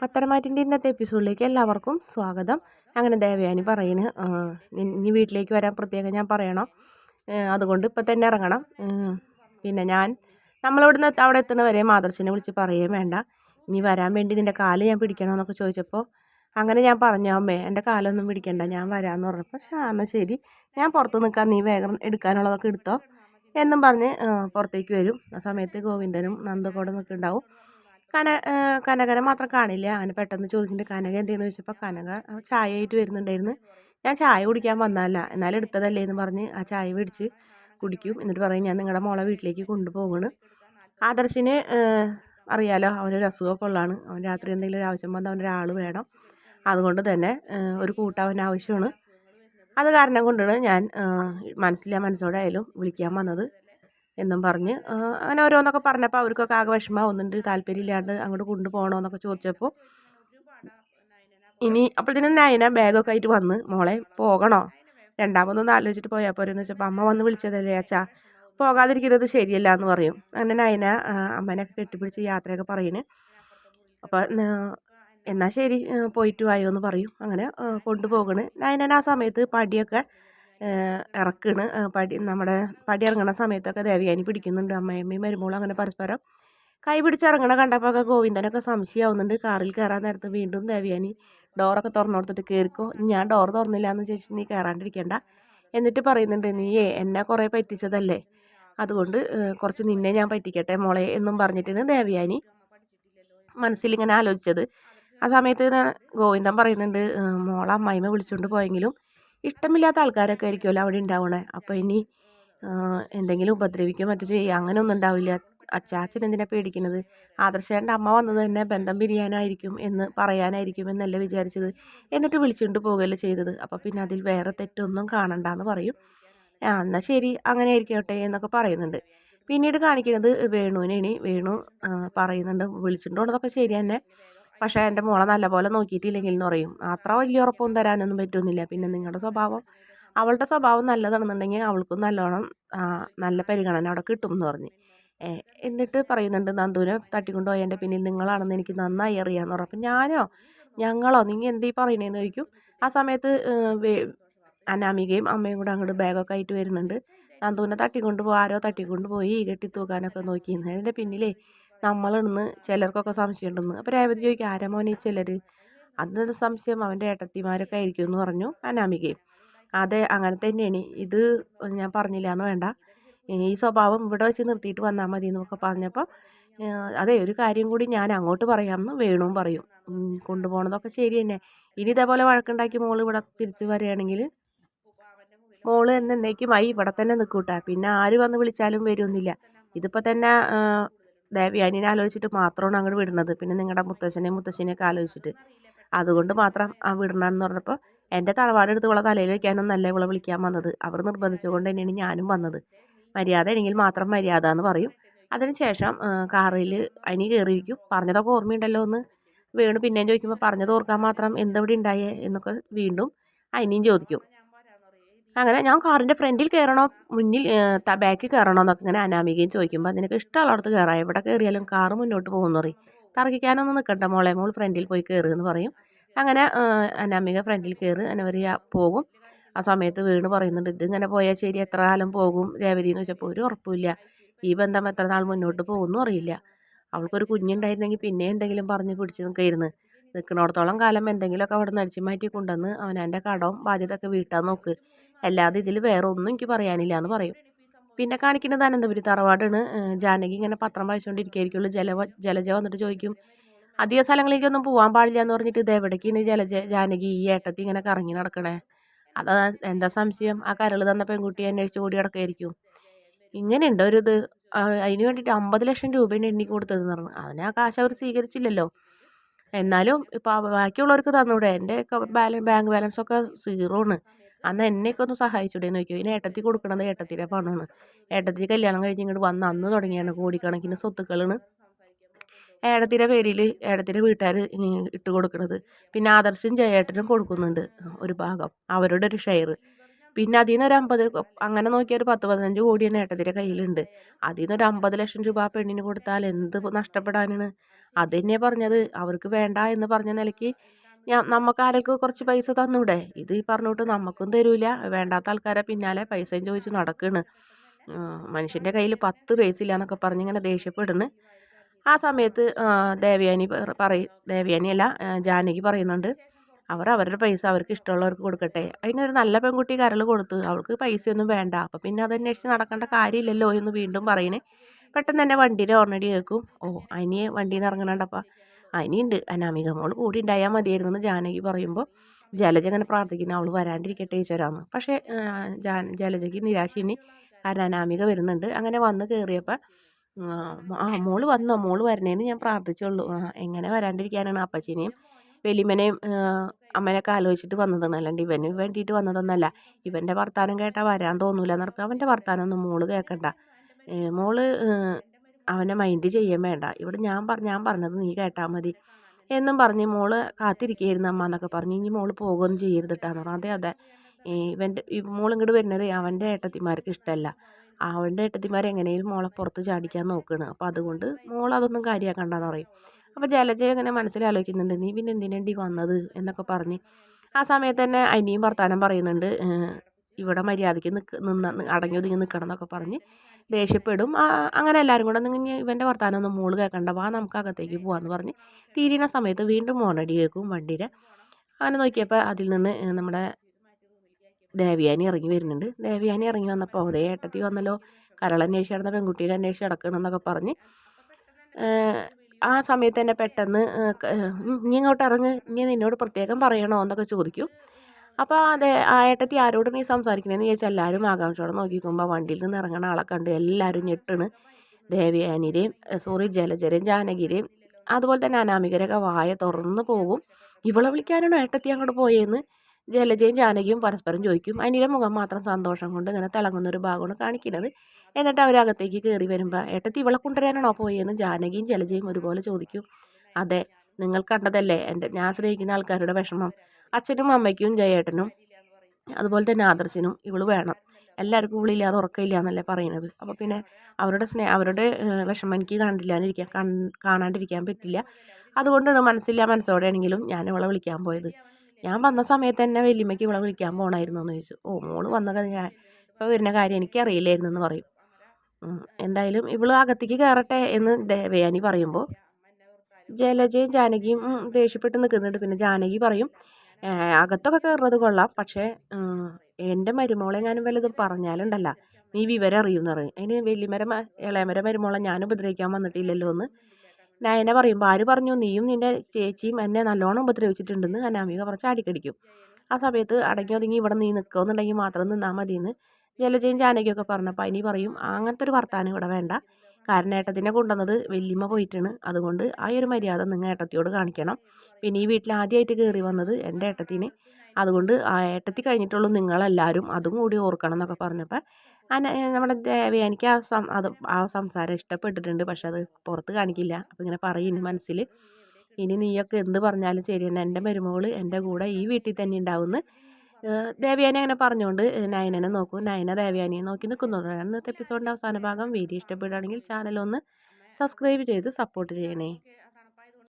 പത്തരമാറ്റിന്റെ ഇന്നത്തെ എപ്പിസോഡിലേക്ക് എല്ലാവർക്കും സ്വാഗതം. അങ്ങനെ ദേവയാനി പറയുന്നു ഇനി വീട്ടിലേക്ക് വരാൻ പ്രത്യേകം ഞാൻ പറയണം? അതുകൊണ്ട് ഇപ്പം തന്നെ ഇറങ്ങണം. പിന്നെ ഞാൻ നമ്മളിവിടുന്ന് അവിടെ എത്തുന്ന വരെ മാതൃശ്ശിനെ വിളിച്ച് പറയുകയും വേണ്ട. ഇനി വരാൻ വേണ്ടി നിന്റെ കാൽ ഞാൻ പിടിക്കണമെന്നൊക്കെ ചോദിച്ചപ്പോൾ അങ്ങനെ ഞാൻ പറഞ്ഞു അമ്മേ എന്റെ കാലൊന്നും പിടിക്കണ്ട ഞാൻ വരാമെന്ന് പറഞ്ഞപ്പോൾ ശാമ ശരി. ഞാൻ പുറത്ത് നിൽക്കാൻ നീ വേഗം എടുക്കാനുള്ളതൊക്കെ എടുത്തോ. എന്നും പറഞ്ഞ് പുറത്തേക്ക് വരും. ആ സമയത്ത് ഗോവിന്ദനും നന്ദക്കൂടെ നിൽക്കുന്നുണ്ടാവും കന കനകനെ മാത്രം കാണില്ല? അങ്ങനെ പെട്ടെന്ന് ചോദിക്കുന്നുണ്ട് കനക എന്തെന്ന്? ചോദിച്ചപ്പോൾ കനക ചായ ആയിട്ട് വരുന്നുണ്ടായിരുന്നു. ഞാൻ ചായ കുടിക്കാൻ വന്നതല്ല എന്നാലും എടുത്തതല്ലേ എന്ന് പറഞ്ഞ് ആ ചായ മേടിച്ച് കുടിക്കും. എന്നിട്ട് പറയും ഞാൻ നിങ്ങളുടെ മോളെ വീട്ടിലേക്ക് കൊണ്ടുപോകണ് ആദർശിന് അറിയാലോ അവനൊരു അസുഖമൊക്കെ ഉള്ളതാണ്. അവൻ രാത്രി എന്തെങ്കിലും ഒരു ആവശ്യം വന്നാൽ അവനൊരാൾ വേണം. അതുകൊണ്ട് തന്നെ ഒരു കൂട്ടവൻ ആവശ്യമാണ്. അത് കാരണം കൊണ്ടാണ് ഞാൻ മനസ്സിലാ മനസ്സോടെ ആയാലും വിളിക്കാൻ വന്നത്. എന്നും പറഞ്ഞ് അങ്ങനെ ഓരോന്നൊക്കെ പറഞ്ഞപ്പോൾ അവർക്കൊക്കെ ആകെ വിഷമമാവുന്നുണ്ട്. താല്പര്യമില്ലാണ്ട് അങ്ങോട്ട് കൊണ്ടുപോകണമെന്നൊക്കെ ചോദിച്ചപ്പോൾ ഇനി അപ്പോഴത്തേനും നയന ബാഗൊക്കെ ആയിട്ട് വന്ന് മോളെ പോകണോ? രണ്ടാമതൊന്ന് ആലോചിച്ചിട്ട് പോയാൽ പോരെന്ന് വെച്ചപ്പോൾ അമ്മ വന്ന് വിളിച്ചതല്ലേ അച്ഛാ. പോകാതിരിക്കുന്നത് ശരിയല്ല എന്ന് പറയും. അങ്ങനെ നയന അമ്മേനൊക്കെ കെട്ടിപ്പിടിച്ച് യാത്രയൊക്കെ പറയുന്നു അപ്പോൾ എന്നാൽ ശരി പോയിട്ട് വായോ എന്ന് പറയും. അങ്ങനെ കൊണ്ടുപോകണ്. നയനൻ ആ സമയത്ത് പടിയൊക്കെ ഇറക്കണ് പടി നമ്മുടെ പടി ഇറങ്ങുന്ന സമയത്തൊക്കെ ദേവിയാനി പിടിക്കുന്നുണ്ട്. അമ്മയമ്മയും മരുമോളും അങ്ങനെ പരസ്പരം കൈ പിടിച്ചിറങ്ങണ കണ്ടപ്പോൾ ഒക്കെ ഗോവിന്ദനൊക്കെ സംശയമാവുന്നുണ്ട് കാറിൽ കയറാൻ നേരത്ത് വീണ്ടും ദേവയാനി ഡോറൊക്കെ തുറന്നു കൊടുത്തിട്ട് കയറിക്കോ ഞാൻ ഡോർ തുറന്നില്ല എന്ന് ചോദിച്ചു നീ കയറാണ്ടിരിക്കണ്ട എന്നിട്ട് പറയുന്നുണ്ട് നീയേ എന്നെ കുറേ പറ്റിച്ചതല്ലേ. അതുകൊണ്ട് കുറച്ച് നിന്നെ ഞാൻ പറ്റിക്കട്ടെ മോളെ എന്നും പറഞ്ഞിട്ടാണ് ദേവയാനി മനസ്സിലിങ്ങനെ ആലോചിച്ചത്. ആ സമയത്ത് ഗോവിന്ദൻ പറയുന്നുണ്ട് മോളെ അമ്മായിമ്മ വിളിച്ചുകൊണ്ട് പോയെങ്കിലും ഇഷ്ടമില്ലാത്ത ആൾക്കാരൊക്കെ ആയിരിക്കുമല്ലോ അവിടെ ഉണ്ടാവണേ. അപ്പോൾ ഇനി എന്തെങ്കിലും ഉപദ്രവിക്കുകയോ മറ്റു ചെയ്യുക അങ്ങനെ ഒന്നും ഉണ്ടാവില്ല. അച്ചാച്ചൻ എന്തിനാ പേടിക്കുന്നത് ആദർശേന്റെ അമ്മ വന്നത് തന്നെ ബന്ധം പിരിയാനായിരിക്കും എന്ന് പറയാനായിരിക്കും എന്നല്ല വിചാരിച്ചത്. എന്നിട്ട് വിളിച്ചുകൊണ്ട് പോവുകയല്ലേ ചെയ്തത്. അപ്പോൾ പിന്നെ അതിൽ വേറെ തെറ്റൊന്നും കാണണ്ടെന്ന് പറയും. ആ എന്നാൽ ശരി അങ്ങനെ ആയിരിക്കട്ടെ എന്നൊക്കെ പറയുന്നുണ്ട്. പിന്നീട് കാണിക്കുന്നത് വേണുവിനെ വേണു പറയുന്നുണ്ട്. വിളിച്ചിട്ടുണ്ടോ എന്നതൊക്കെ ശരി തന്നെ. പക്ഷേ എന്റെ മോളെ നല്ലപോലെ നോക്കിയിട്ടില്ലെങ്കിൽ എന്ന് പറയും. അത്ര വലിയ ഉറപ്പൊന്നും തരാനൊന്നും പറ്റുന്നില്ല. പിന്നെ നിങ്ങളുടെ സ്വഭാവം അവളുടെ സ്വഭാവം നല്ലതാണെന്നുണ്ടെങ്കിൽ അവൾക്കും നല്ലോണം നല്ല പരിഗണന അവിടെ കിട്ടും എന്ന് പറഞ്ഞ് എന്നിട്ട് പറയുന്നുണ്ട് നന്ദുവിനെ തട്ടിക്കൊണ്ടുപോയി എന്റെ പിന്നിൽ നിങ്ങളാണെന്ന് എനിക്ക് നന്നായി അറിയാമെന്ന് പറഞ്ഞു. അപ്പം ഞാനോ ഞങ്ങളോ നിങ്ങൾ എന്തീ പറയണേന്ന് ചോദിക്കും. ആ സമയത്ത് അനാമികയും അമ്മയും കൂടെ അങ്ങോട്ട് ബാഗൊക്കെ ആയിട്ട് വരുന്നുണ്ട്. നന്ദുവിനെ തട്ടിക്കൊണ്ട് പോയി ആരോ തട്ടിക്കൊണ്ട് പോയി കെട്ടിത്തൂക്കാനൊക്കെ നോക്കിയിരുന്നു. അതിന്റെ പിന്നിലേ നമ്മളിന്ന് ചിലർക്കൊക്കെ സംശയം ഉണ്ടെന്ന് അപ്പോൾ രേവതി ചോദിക്കും ആരാ മോനെ ചിലർ അന്നത് സംശയം? അവന്റെ ഏട്ടത്തിമാരൊക്കെ ആയിരിക്കും എന്ന് പറഞ്ഞു അനാമികയും. അതെ അങ്ങനെ തന്നെയാണ്. ഇത് ഞാൻ പറഞ്ഞില്ല എന്ന് വേണ്ട. ഈ സ്വഭാവം ഇവിടെ വെച്ച് നിർത്തിയിട്ട് വന്നാൽ മതി എന്നൊക്കെ പറഞ്ഞപ്പോൾ അതെ ഒരു കാര്യം കൂടി ഞാൻ അങ്ങോട്ട് പറയാമെന്ന് വേണുവും പറയും. കൊണ്ടുപോകണതൊക്കെ ശരി തന്നെ. ഇനി ഇതേപോലെ വഴക്കുണ്ടാക്കി മോൾ ഇവിടെ തിരിച്ചു വരികയാണെങ്കിൽ മോൾ എന്നേക്കുമായി ഇവിടെ തന്നെ നിൽക്കൂട്ടാ പിന്നെ ആര് വന്ന് വിളിച്ചാലും വരുമെന്നില്ല ഇതിപ്പോൾ തന്നെ ദേവയാനിനെ ആലോചിച്ചിട്ട് മാത്രമാണ് അങ്ങോട്ട് വിടുന്നത്. പിന്നെ നിങ്ങളുടെ മുത്തശ്ശനെയും മുത്തശ്ശനെയൊക്കെ ആലോചിച്ചിട്ട്. അതുകൊണ്ട് മാത്രം ആ വിടണമെന്ന് പറഞ്ഞപ്പോൾ എന്റെ തറവാടെടുത്ത് ഇവളെ തലയിൽ വയ്ക്കാനൊന്നല്ല ഇവളെ വിളിക്കാൻ വന്നത്. അവർ നിർബന്ധിച്ചുകൊണ്ട് തന്നെയാണ് ഞാനും വന്നത്. മര്യാദ ആണെങ്കിൽ മാത്രം മര്യാദ എന്ന് പറയും. അതിനുശേഷം കാറിൽ അനി കയറിയിരിക്കും. പറഞ്ഞതൊക്കെ ഓർമ്മയുണ്ടല്ലോ എന്ന് വീണ് പിന്നെയും ചോദിക്കുമ്പോൾ പറഞ്ഞത് ഓർക്കാൻ മാത്രം എന്തെവിടെ ഉണ്ടായേ എന്നൊക്കെ വീണ്ടും അനിയും ചോദിക്കും. അങ്ങനെ ഞാൻ കാറിന്റെ ഫ്രണ്ടിൽ കയറണോ മുന്നിൽ ബാക്കിൽ കയറണോ എന്നൊക്കെ ഇങ്ങനെ അനാമികയും ചോദിക്കുമ്പോൾ നിനക്ക് ഇഷ്ടമുള്ളിടത്ത് കയറാം എവിടെ കയറിയാലും കാറ് മുന്നോട്ട് പോകുന്നു പറയും. തർക്കിക്കാനൊന്നും നിൽക്കണ്ട മോളെ മോൾ ഫ്രണ്ടിൽ പോയി കയറുക എന്ന് പറയും. അങ്ങനെ അനാമിക ഫ്രണ്ടിൽ കയറി അനവരി പോകും. ആ സമയത്ത് വീണ് പറയുന്നുണ്ട് ഇതിങ്ങനെ പോയാൽ ശരി എത്ര കാലം പോകും? രേവതി എന്ന് വെച്ചപ്പോൾ ഒരു ഉറപ്പില്ല ഈ ബന്ധം എത്ര നാൾ മുന്നോട്ട് പോകുമെന്നും അറിയില്ല. അവൾക്കൊരു കുഞ്ഞുണ്ടായിരുന്നെങ്കിൽ പിന്നെ എന്തെങ്കിലും പറഞ്ഞ് പിടിച്ച് നിൽക്കായിരുന്നു. നിൽക്കുന്നിടത്തോളം കാലം എന്തെങ്കിലുമൊക്കെ അവിടെ നിന്ന് അടിച്ചു മാറ്റി കൊണ്ടുവന്ന് അവനവന്റെ കടവും ബാധ്യതയൊക്കെ വീട്ടാൻ നോക്ക്. അല്ലാതെ ഇതിൽ വേറെ ഒന്നും എനിക്ക് പറയാനില്ല എന്ന് പറയും. പിന്നെ കാണിക്കുന്നത് അനന്തപുരി തറവാടാണ്. ജാനകി ഇങ്ങനെ പത്രം വായിച്ചുകൊണ്ടിരിക്കുകയായിരിക്കുള്ളൂ ജല ജലജ വന്നിട്ട് ചോദിക്കും അധിക സ്ഥലങ്ങളിലേക്കൊന്നും പോകാൻ പാടില്ല എന്ന് പറഞ്ഞിട്ട് ഇത് എവിടേക്കാണ് ജലജ ജാനകി ഈ ഏട്ടത്തി ഇങ്ങനെ കറങ്ങി നടക്കണേ? അതാ എന്താ സംശയം? ആ കരൾ തന്ന പെൺകുട്ടി അന്വേഷിച്ച് കൂടി ഇങ്ങനെ ഇങ്ങനെയുണ്ട് ഒരു ഇത്? അതിന് വേണ്ടിയിട്ട് അമ്പത് ലക്ഷം രൂപയാണ് എണ്ണി കൊടുത്തതെന്ന് പറഞ്ഞു. അതിനെ ആ കാശ് അവർ സ്വീകരിച്ചില്ലല്ലോ. എന്നാലും ഇപ്പോൾ ബാക്കിയുള്ളവർക്ക് തന്നൂടെ. എന്റെ ബാലൻസ് ബാങ്ക് ബാലൻസ് ഒക്കെ സീറോ ആണ് അന്ന് എന്നെയൊക്കെ ഒന്ന് സഹായിച്ചൂടെ എന്ന് ചോദിക്കും. ഇനി ഏട്ടത്തി കൊടുക്കണത് ഏട്ടത്തിന്റെ പണമാണ്. ഏട്ടത്തി കല്യാണം കഴിഞ്ഞ് ഇങ്ങോട്ട് വന്ന് അന്ന് തുടങ്ങിയാണ് കോടിക്കണക്കിന് സ്വത്തുക്കളാണ് ഏടത്തിന്റെ പേരിൽ ഏടത്തിന്റെ വീട്ടുകാർ ഇട്ട് കൊടുക്കുന്നത് പിന്നെ ആദർശം ജയേട്ടനും കൊടുക്കുന്നുണ്ട്. ഒരു ഭാഗം. അവരുടെ ഒരു ഷെയർ പിന്നെ അതിൽ നിന്ന് ഒരു അമ്പത് അങ്ങനെ നോക്കിയാൽ ഒരു പത്ത് പതിനഞ്ച് കോടി തന്നെ ഏട്ടത്തിന്റെ കയ്യിലുണ്ട്. അതിൽ നിന്ന് ഒരു അമ്പത് ലക്ഷം രൂപ ആ പെണ്ണിന് കൊടുത്താൽ എന്ത് നഷ്ടപ്പെടാനാണ്? അത് തന്നെയാണ് പറഞ്ഞത്. അവർക്ക് വേണ്ട എന്ന് പറഞ്ഞ നിലയ്ക്ക് ഞാൻ നമുക്ക് ആരെങ്കിലും കുറച്ച് പൈസ തന്നൂടെ? ഇത് ഈ പറഞ്ഞിട്ട് നമുക്കും തരൂല. വേണ്ടാത്ത ആൾക്കാരെ പിന്നാലെ പൈസയും ചോദിച്ച് നടക്കണ്. മനുഷ്യന്റെ കയ്യിൽ പത്ത് പൈസ ഇല്ല എന്നൊക്കെ പറഞ്ഞിങ്ങനെ ദേഷ്യപ്പെടുന്നു. ആ സമയത്ത് ദേവയാനി പറയും ദേവയാനിയല്ല ജാനകി പറയുന്നുണ്ട്. അവർ അവരുടെ പൈസ അവർക്ക് ഇഷ്ടമുള്ളവർക്ക് കൊടുക്കട്ടെ. അതിനൊരു നല്ല പെൺകുട്ടി കരൾ കൊടുത്ത് അവൾക്ക് പൈസയൊന്നും വേണ്ട. അപ്പം പിന്നെ അത് അന്വേഷിച്ച് നടക്കേണ്ട കാര്യമില്ലല്ലോ എന്ന് വീണ്ടും പറയണേ. പെട്ടെന്ന് തന്നെ വണ്ടിയുടെ ഓർണടി കേൾക്കും ഓ അനിയെ വണ്ടിയിൽ നിന്ന് ഇറങ്ങണണ്ടപ്പം. അനിയുണ്ട്. അനാമിക മോൾ കൂടി ഉണ്ടായാൽ മതിയായിരുന്നു എന്ന് ജാനകി പറയുമ്പോൾ ജലജ അങ്ങനെ പ്രാർത്ഥിക്കുന്നു അവൾ വരാണ്ടിരിക്കട്ടെ ഈശ്വരാന്ന്. പക്ഷേ ജാ ജലജയ്ക്ക് നിരാശിനി കാരണം അനാമിക വരുന്നുണ്ട്. അങ്ങനെ വന്ന് കയറിയപ്പോൾ ആ മോൾ വന്നോ? മോൾ വരണേന്ന് ഞാൻ പ്രാർത്ഥിച്ചുള്ളൂ എങ്ങനെ വരാണ്ടിരിക്കാനാണ് അപ്പച്ചിനെയും വലിയമ്മനെയും അമ്മനെയൊക്കെ ആലോചിച്ചിട്ട് വന്നതാണ്. അല്ലാണ്ട് ഇവന് വേണ്ടിയിട്ട് വന്നതൊന്നല്ല. ഇവന്റെ വർത്താനം കേട്ടാൽ വരാൻ തോന്നൂല എന്ന് പറഞ്ഞപ്പോൾ അവന്റെ വർത്താനമൊന്നും മോൾ കേൾക്കണ്ട മോൾ അവനെ മൈൻഡ് ചെയ്യാൻ വേണ്ട. ഇവിടെ ഞാൻ പറ ഞാൻ പറഞ്ഞത് നീ കേട്ടാൽ മതി. എന്നും പറഞ്ഞ് മോൾ കാത്തിരിക്കുകയായിരുന്നു അമ്മ എന്നൊക്കെ പറഞ്ഞ് ഇനി മോൾ പോകുകയൊന്നും ചെയ്യരുതിട്ടാന്ന് പറഞ്ഞു. അതെ അതെ. ഇവന്റെ മോൾ ഇങ്ങോട്ട് വരുന്നത് അവന്റെ ഏട്ടത്തിമാർക്ക് ഇഷ്ടമല്ല. അവന്റെ ഏട്ടത്തിമാർ എങ്ങനെയും മോളെ പുറത്ത് ചാടിക്കാൻ നോക്കുകയാണ് അപ്പോൾ അതുകൊണ്ട് മോൾ അതൊന്നും കാര്യമാക്കണ്ടെന്ന് പറയും. അപ്പോൾ ജലജ ഇങ്ങനെ മനസ്സിലാലോചിക്കുന്നുണ്ട് നീ പിന്നെ എന്തിനേണ്ടി വന്നത്? എന്നൊക്കെ പറഞ്ഞ്. ആ സമയത്ത് തന്നെ അനിയും വർത്താനം പറയുന്നുണ്ട് ഇവിടെ മര്യാദയ്ക്ക് നിൽക്ക് നിന്ന് അടങ്ങി ഒതുങ്ങി നിൽക്കണം എന്നൊക്കെ പറഞ്ഞ്. ദേഷ്യപ്പെടും. അങ്ങനെ എല്ലാവരും കൂടെ നിങ്ങൾ ഇവന്റെ വർത്താനമൊന്നും മോൾ കേൾക്കണ്ട വാ നമുക്ക് അകത്തേക്ക് പോകാമെന്ന് പറഞ്ഞ് തീരുന്ന സമയത്ത് വീണ്ടും മോണടി കേൾക്കും വണ്ടിയുടെ. അങ്ങനെ നോക്കിയപ്പോൾ അതിൽ നിന്ന് നമ്മുടെ ദേവിയാനി ഇറങ്ങി വരുന്നുണ്ട്. ദേവിയാനി ഇറങ്ങി വന്നപ്പോൾ അതേ ഏട്ടത്തി വന്നല്ലോ. കരളന്വേഷിച്ച് നടന്ന പെൺകുട്ടീനെ അന്വേഷിച്ച് നടക്കണമെന്നൊക്കെ പറഞ്ഞ് ആ സമയത്ത് തന്നെ പെട്ടെന്ന് നീ ഇങ്ങോട്ട് ഇറങ്ങ്. ഇനി നിന്നോട് പ്രത്യേകം പറയണോ എന്നൊക്കെ ചോദിക്കും. അപ്പോൾ അതെ ആ ഏട്ടത്തി ആരോട് നീ സംസാരിക്കണേന്ന് ചോദിച്ചാൽ എല്ലാവരും ആകാംക്ഷയോടെ നോക്കിക്കുമ്പോൾ വണ്ടിയിൽ നിന്ന് ഇറങ്ങണ ആളെ കണ്ട് എല്ലാവരും ഞെട്ടണ്. ദേവയാനിരെയും സോറി ജലജരെയും ജാനകിരെയും അതുപോലെ തന്നെ അനാമികരൊക്കെ വായ തുറന്ന് പോകും. ഇവളെ വിളിക്കാനാണോ ഏട്ടത്തി അങ്ങോട്ട് പോയെന്ന്? ജലജയും ജാനകിയും പരസ്പരം ചോദിക്കും. അനിയുടെ മുഖം മാത്രം സന്തോഷം കൊണ്ട് ഇങ്ങനെ തിളങ്ങുന്ന ഒരു ഭാഗമാണ് കാണിക്കുന്നത്. എന്നിട്ട് അവരകത്തേക്ക് കയറി വരുമ്പോൾ ഏട്ടത്തി ഇവളെ കൊണ്ടുവരാനാണോ പോയെന്ന്? ജാനകിയും ജലജയും ഒരുപോലെ ചോദിക്കും. അതെ നിങ്ങൾ കണ്ടതല്ലേ? എന്റെ ഞാൻ സ്നേഹിക്കുന്ന ആൾക്കാരുടെ വിഷമം. അച്ഛനും അമ്മയ്ക്കും ജയേട്ടനും അതുപോലെ തന്നെ ആദർശനും ഇവൾ വേണം. എല്ലാവർക്കും ഇവളില്ലാതെ ഉറക്കമില്ല എന്നല്ലേ പറയുന്നത്. അപ്പോൾ പിന്നെ അവരുടെ സ്നേഹ അവരുടെ വിഷമം എനിക്ക് കണ്ടില്ലാതിരിക്കാൻ കാണാണ്ടിരിക്കാൻ പറ്റില്ല. അതുകൊണ്ടാണ് മനസ്സില്ല മനസ്സോടെയാണെങ്കിലും ഞാൻ ഇവളെ വിളിക്കാൻ പോയത്. ഞാൻ വന്ന സമയത്ത് തന്നെ വല്യമ്മയ്ക്ക് ഇവളെ വിളിക്കാൻ പോകണമായിരുന്നു എന്ന് ചോദിച്ചു. ഓ മോൾ വന്ന ഞാൻ ഇപ്പോൾ വരുന്ന കാര്യം എനിക്കറിയില്ലായിരുന്നു എന്ന് പറയും എന്തായാലും ഇവൾ അകത്തേക്ക് കയറട്ടെ എന്ന് ദേവയാനി പറയുമ്പോൾ ജലജയും ജാനകിയും ദേഷ്യപ്പെട്ട് നിൽക്കുന്നുണ്ട് പിന്നെ ജാനകി പറയും അകത്തൊക്കെ കയറുന്നത് കൊള്ളാം. പക്ഷേ എന്റെ മരുമോളെ ഞാനും വല്ലതും പറഞ്ഞാലുണ്ടല്ല നീ വിവരം അറിയുമെന്ന് പറയും. അതിന് വലിയമര ഇളയമര മരുമോളെ ഞാൻ ഉപദ്രവിക്കാൻ വന്നിട്ടില്ലല്ലോ എന്ന് നയന പറയുമ്പോൾ ആര് പറഞ്ഞു? നീയും നിന്റെ ചേച്ചിയും എന്നെ നല്ലോണം ഉപദ്രവിച്ചിട്ടുണ്ടെന്ന് അനാമിക പറച്ച് അടിക്കടിക്കും ആ സമയത്ത് അടങ്ങി ഒതുങ്ങി ഇവിടെ നീ നിൽക്കുമെന്നുണ്ടെങ്കിൽ മാത്രം നിന്നാൽ മതിയെന്ന് ജലജയും ജാനകിയൊക്കെ പറഞ്ഞപ്പോൾ അതിനി പറയും അങ്ങനത്തെ ഒരു വർത്താനം ഇവിടെ വേണ്ട. കാരണം ഏട്ടത്തിനെ കൊണ്ടുവന്നത് വല്യമ്മ പോയിട്ടാണ്. അതുകൊണ്ട് ആ ഒരു മര്യാദ നിങ്ങൾ ഏട്ടത്തിയോട് കാണിക്കണം. പിന്നെ ഈ വീട്ടിൽ ആദ്യമായിട്ട് കയറി വന്നത് എന്റെ ഏട്ടത്തിന് അതുകൊണ്ട് ആ ഏട്ടത്തി കഴിഞ്ഞിട്ടുള്ളൂ നിങ്ങളെല്ലാവരും. അതും കൂടി ഓർക്കണം എന്നൊക്കെ പറഞ്ഞപ്പോൾ നമ്മുടെ ദേവയാനിക്ക് ആ സം അത് ആ സംസാരം ഇഷ്ടപ്പെട്ടിട്ടുണ്ട്. പക്ഷെ അത് പുറത്ത് കാണിക്കില്ല. അപ്പം ഇങ്ങനെ പറയുന്നു മനസ്സിൽ. ഇനി നീയൊക്കെ എന്ത് പറഞ്ഞാലും ശരി തന്നെ എന്റെ മരുമകൾ എന്റെ കൂടെ ഈ വീട്ടിൽ തന്നെ ഉണ്ടാവുമെന്ന് ദേവയാനി അങ്ങനെ പറഞ്ഞുകൊണ്ട് നയനനെ നോക്കും. നയന ദേവയാനിയെ നോക്കി നിൽക്കുന്നുണ്ട് ഇന്നത്തെ എപ്പിസോഡിന്റെ അവസാന ഭാഗം വീഡിയോ ഇഷ്ടപ്പെടുകയാണെങ്കിൽ ചാനൽ ഒന്ന് സബ്സ്ക്രൈബ് ചെയ്ത് സപ്പോർട്ട് ചെയ്യണേ.